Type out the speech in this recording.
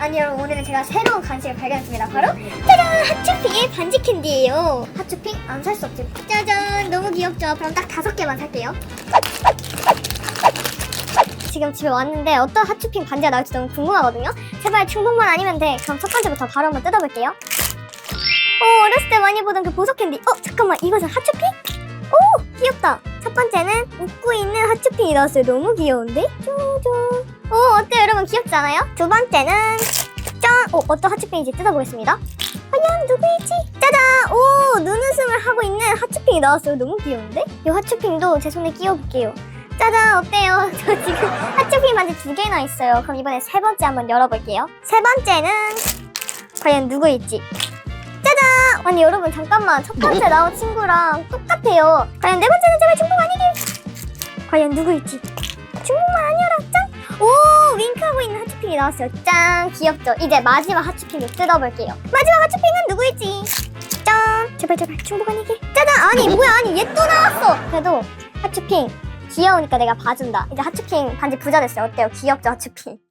아니 여러분 오늘은 제가 새로운 간식을 발견했습니다. 바로 짜잔! 하츄핑의 반지 캔디예요. 하츄핑 안 살 수 없지. 짜잔! 너무 귀엽죠? 그럼 딱 다섯 개만 살게요. 지금 집에 왔는데 어떤 하츄핑 반지가 나올지 너무 궁금하거든요. 제발 중복만 아니면 돼. 그럼 첫 번째부터 바로 한번 뜯어볼게요. 오 어렸을 때 많이 보던 그 보석 캔디. 어 잠깐만 이것은 하츄핑? 오 귀엽다. 첫 번째는 웃고 있는 하츄핑이 나왔어요. 너무 귀여운데? 쪼쪼. 여러분 귀엽지 않아요? 두 번째는 짠! 오 어떤 하츄핑인지 뜯어보겠습니다. 과연 누구일지? 짜잔! 오 눈웃음을 하고 있는 하츄핑이 나왔어요. 너무 귀여운데? 이 하츄핑도 제 손에 끼워볼게요. 짜잔 어때요? 저 지금 하츄핑 반지 두 개나 있어요. 그럼 이번에 세 번째 한번 열어볼게요. 세 번째는 과연 누구일지? 짜잔! 아니 여러분 잠깐만 첫 번째 나온 친구랑 똑같아요. 과연 네 번째는 제발 중복 아니길? 과연 누구일지? 나왔어요. 짠 귀엽죠? 이제 마지막 하츄핑을 뜯어볼게요. 마지막 하츄핑은 누구일지? 짠! 제발 제발 중복 아니길? 짜잔! 아니 뭐야 아니 얘 또 나왔어. 그래도 하츄핑 귀여우니까 내가 봐준다. 이제 하츄핑 반지 부자 됐어요. 어때요? 귀엽죠 하츄핑?